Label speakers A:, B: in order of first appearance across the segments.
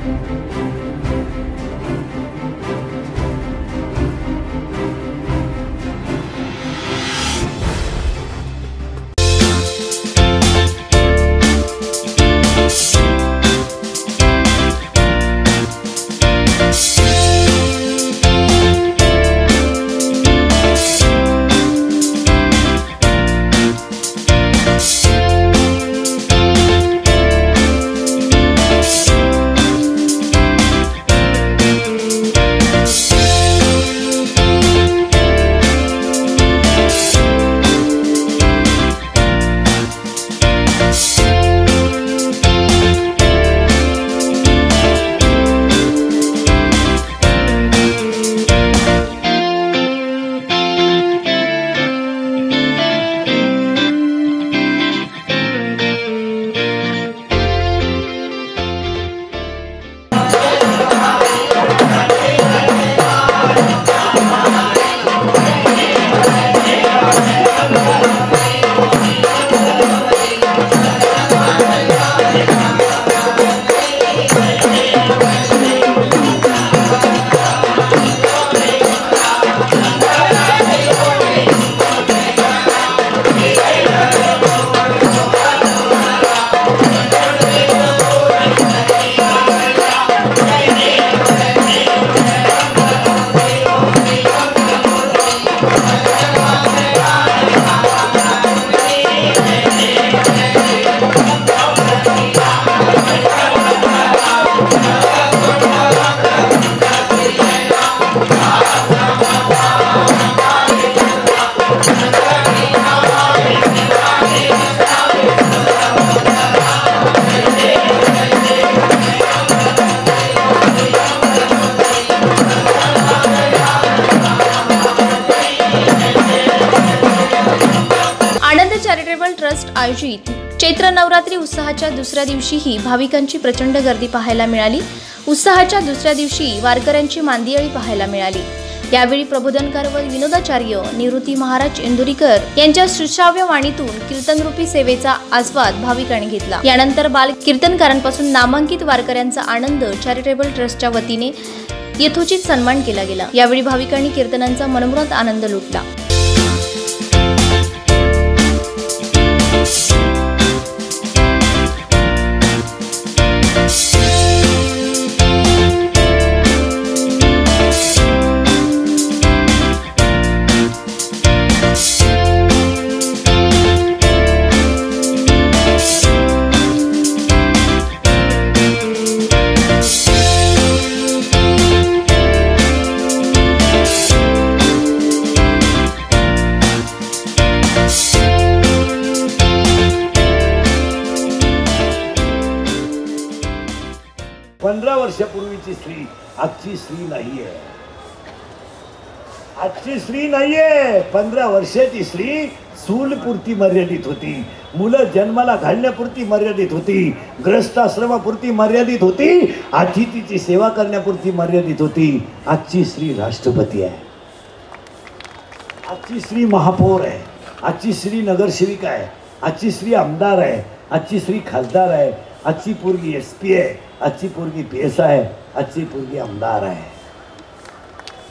A: आनंद charitable trust आयोजित चैत्र नवरात्री उत्साहाच्या दुसऱ्या दिवशीही भाविकांची प्रचंड गर्दी पाहायला मिळाली. उत्साहाच्या दुसऱ्या दिवशी वारकऱ्यांची मांदियाळी पाहायला मिळाली. यावेळी प्रबोधनकार व विनोदाचार्य निवृत्ती महाराज इंदुरीकर यांच्या सुश्राव्य वाणीतून कीर्तनरूपी सेवेचा आस्वाद भाविकांनी घेतला. यानंतर बाल कीर्तनकारांपासून नामांकित वारकऱ्यांचा आनंद चॅरिटेबल ट्रस्टच्या वतीने यथोचित सन्मान केला गेला. यावेळी भाविकांनी कीर्तनांचा मनमुरात आनंद लुटला.
B: पंधरा वर्षापूर्वीची स्त्री आजची स्त्री नाहीये. आजची स्त्री नाहीये. पंधरा वर्षाची स्त्री चूलपुरती मर्यादित होती. मुलं जन्माला घालण्यापुरती मर्यादित होती. ग्रस्ताश्रमापुरती मर्यादित होती. आधी तिची सेवा करण्यापुरती मर्यादित होती. आजची स्त्री राष्ट्रपती आहे. आजची स्त्री महापौर आहे. आजची स्त्री नगरसेविका आहे. आजची स्त्री आमदार आहे. आजची स्त्री खासदार आहे. आजची पोरगी एस पी आहे आजची पोरगी पी एस आहे आजची पोरगी आमदार आहे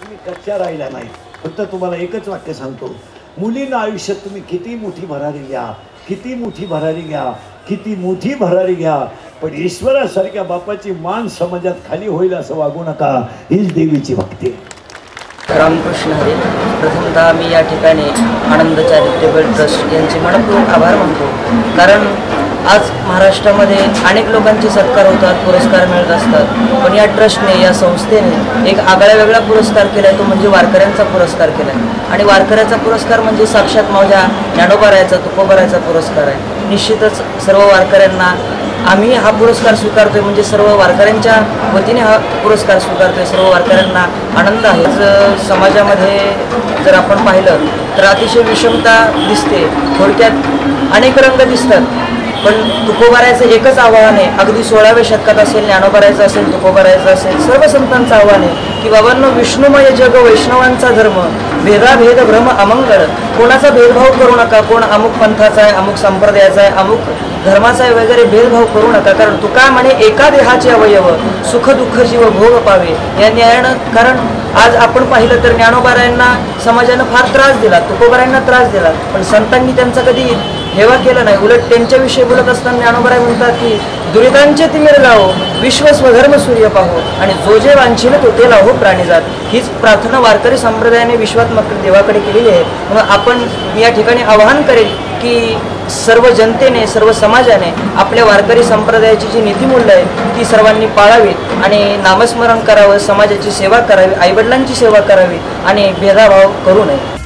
B: तुम्ही कच्च्या राहिला नाही. फक्त तुम्हाला एकच वाक्य सांगतो. मुलींना आयुष्यात तुम्ही किती मोठी भरारी घ्या किती मोठी भरारी घ्या किती मोठी भरारी घ्या पण ईश्वरासारख्या बापाची मान समाजात खाली होईल असं वागू नका हीच देवीची भक्ती
C: रामकृष्ण हरी प्रथमतः मी या ठिकाणी आनंद चॅरिटेबल ट्रस्ट यांचे मनपूर्वक आभार मानतो. कारण आज महाराष्ट्रामध्ये अनेक लोकांचे सत्कार होतात पुरस्कार मिळत असतात. पण या ट्रस्टने या संस्थेने एक आगळा वेगळा पुरस्कार केला आहे तो म्हणजे वारकऱ्यांचा पुरस्कार केला आहे आणि वारकऱ्याचा पुरस्कार म्हणजे साक्षात माझ्या ज्ञानोबारायचा तुकोबारायचा पुरस्कार आहे. निश्चितच सर्व वारकऱ्यांना आम्ही हा पुरस्कार स्वीकारतोय म्हणजे सर्व वारकऱ्यांच्या वतीने हा पुरस्कार स्वीकारतोय. सर्व वारकऱ्यांना आनंद आहे. जर समाजामध्ये जर आपण पाहिलं तर अतिशय विषमता दिसते. थोडक्यात अनेक रंग दिसतात. पण तुकोबारायचं एकच आव्हान आहे. अगदी सोळाव्या शतकात असेल ज्ञानोबारायचं असेल तुकोबारायचं असेल सर्व संतांचं आव्हान आहे की बाबांनो विष्णुमय जग वैष्णवांचा धर्म भेदाभेद भ्रम अमंगळ. कोणाचा भेदभाव करू नका कोण अमुक पंथाचा आहे अमुक संप्रदायाचा आहे अमुक धर्माचा आहे वगैरे भेदभाव करू नका. कारण तुका म्हणे एका देहाचे अवयव सुख दुःख जीव भोग पावे या न्यायानं कारण आज आपण पाहिलं तर ज्ञानोबारायांना समाजानं फार त्रास दिला तुकोबारायांना त्रास दिला पण संतांनी त्यांचा कधी हेवा केला नाही. उलट त्यांच्याविषयी बोलत असताना ज्ञानोबराय म्हणतात की दुरितांचे तिमिर लावो विश्व स्वधर्म सूर्य पाहो आणि जो जे वांछिल तो ते लावो प्राणीजात हीच प्रार्थना वारकरी संप्रदायाने विश्वात्मक देवाकडे केलेली आहे. म्हणून आपण या ठिकाणी आवाहन करेल की सर्व जनतेने सर्व समाजाने आपल्या वारकरी संप्रदायाची जी नीतिमूल्य आहे ती सर्वांनी पाळावीत आणि नामस्मरण करावं समाजाची सेवा करावी आईवडिलांची सेवा करावी आणि भेदाभाव करू नये.